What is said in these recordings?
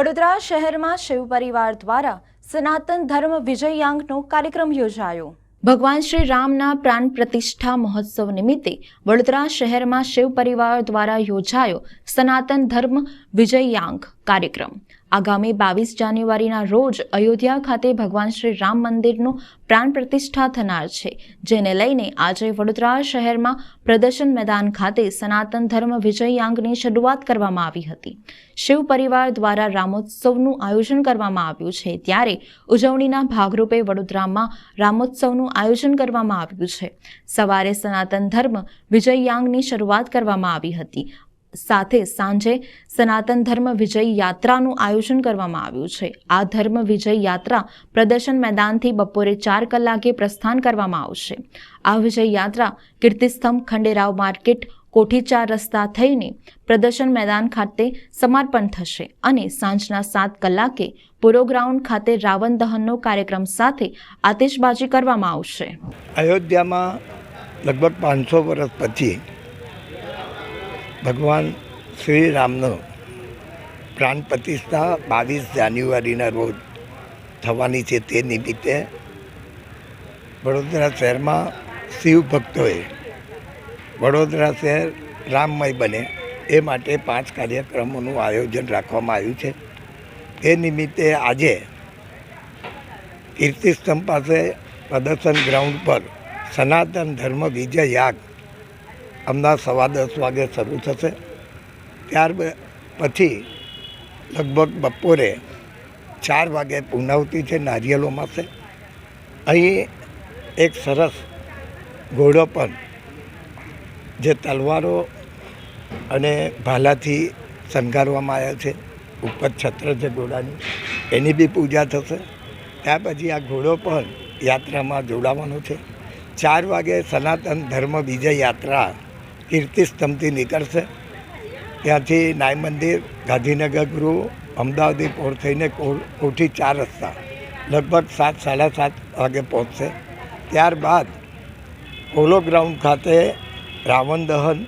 વડોદરા શહેરમાં શિવ પરિવાર દ્વારા સનાતન ધર્મ વિજયાંકનો કાર્યક્રમ યોજાયો. ભગવાન શ્રી રામના પ્રાણ પ્રતિષ્ઠા મહોત્સવ નિમિત્તે વડોદરા શહેરમાં શિવ પરિવાર દ્વારા યોજાયો સનાતન ધર્મ વિજયાંક કાર્યક્રમ. આગામી બાવીસ જાન્યુઆરીના રોજ અયોધ્યા ખાતે ભગવાન શ્રી રામ મંદિરનું પ્રાણ પ્રતિષ્ઠા થનાર છે, જેને લઈને આજે વડોદરા શહેરમાં પ્રદર્શન મેદાન ખાતે સનાતન ધર્મ વિજયાંગની શરૂઆત કરવામાં આવી હતી. શિવ પરિવાર દ્વારા રામોત્સવનું આયોજન કરવામાં આવ્યું છે, ત્યારે ઉજવણીના ભાગરૂપે વડોદરામાં રામોત્સવનું આયોજન કરવામાં આવ્યું છે. સવારે સનાતન ધર્મ વિજયાંગની શરૂઆત કરવામાં આવી હતી. સાથે સાંજે સનાતન ધર્મ વિજય યાત્રાનું આયોજન કરવામાં આવ્યું છે. આ ધર્મ વિજય યાત્રા પ્રદર્શન મેદાનથી બપોરે ચાર કલાકે પ્રસ્થાન કરવામાં આવશે. આ વિજય યાત્રા કીર્તિસ્તંભ, ખંડેરાવ માર્કેટ કોઠી ચાર રસ્તા થઈને પ્રદર્શન મેદાન ખાતે સમાર્પણ થશે અને સાંજના સાત કલાકે પૂરો ગ્રાઉન્ડ ખાતે રાવણ દહનનો કાર્યક્રમ સાથે આતિશબાજી કરવામાં આવશે. અયોધ્યામાં લગભગ પાંચસો વર્ષ પછી ભગવાન શ્રી રામનો પ્રાણ પ્રતિષ્ઠા બાવીસ જાન્યુઆરીના રોજ થવાની છે તે નિમિત્તે વડોદરા શહેરમાં શિવ ભક્તોએ વડોદરા શહેર રામમય બને એ માટે પાંચ કાર્યક્રમોનું આયોજન રાખવામાં આવ્યું છે. એ નિમિત્તે આજે કીર્તિસ્તંભ પાસે પ્રદર્શન ગ્રાઉન્ડ પર સનાતન ધર્મ વિજય યાગ અમદાવાદ સવા દસ વાગે શરૂ થશે. ત્યાર પછી લગભગ બપોરે ચાર વાગે પૂર્ણાવતી છે નારિયેલોમાં છે. અહીં એક સરસ ઘોડો પણ જે તલવારો અને ભાલાથી શણગારવામાં આવ્યા છે. ઉપર છત્ર છે ઘોડાની. એની બી પૂજા થશે. ત્યાર પછી આ ઘોડો પણ યાત્રામાં જોડાવાનો છે. ચાર વાગે સનાતન ધર્મ વિજય યાત્રા કીર્તિસ્તંભથી નીકળશે. ત્યાંથી નાય મંદિર ગાંધીનગર ગૃહ અમદાવાદી પોર થઈને કોઠી ચાર રસ્તા લગભગ સાત, સાડા સાત વાગે પહોંચશે. ત્યારબાદ પોલો ગ્રાઉન્ડ ખાતે રાવણ દહન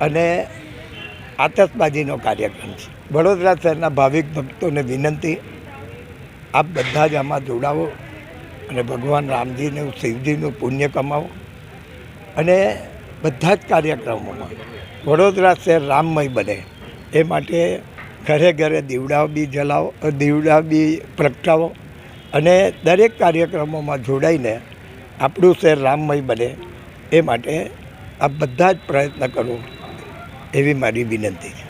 અને આતશબાજીનો કાર્યક્રમ છે. વડોદરા શહેરના ભાવિક ભક્તોને વિનંતી, આપ બધા જ આમાં જોડાવો અને ભગવાન રામજીનું, શિવજીનું પુણ્ય કમાવો અને બધા જ કાર્યક્રમોમાં. વડોદરા શહેર રામમય બને. એ માટે ઘરે ઘરે દીવડાઓ બી જલાવો દીવડા બી પ્રગટાવો અને દરેક કાર્યક્રમોમાં જોડાઈને આપણું શહેર રામમય બને. એ માટે આ બધા જ પ્રયત્ન કરો એવી મારી વિનંતી છે.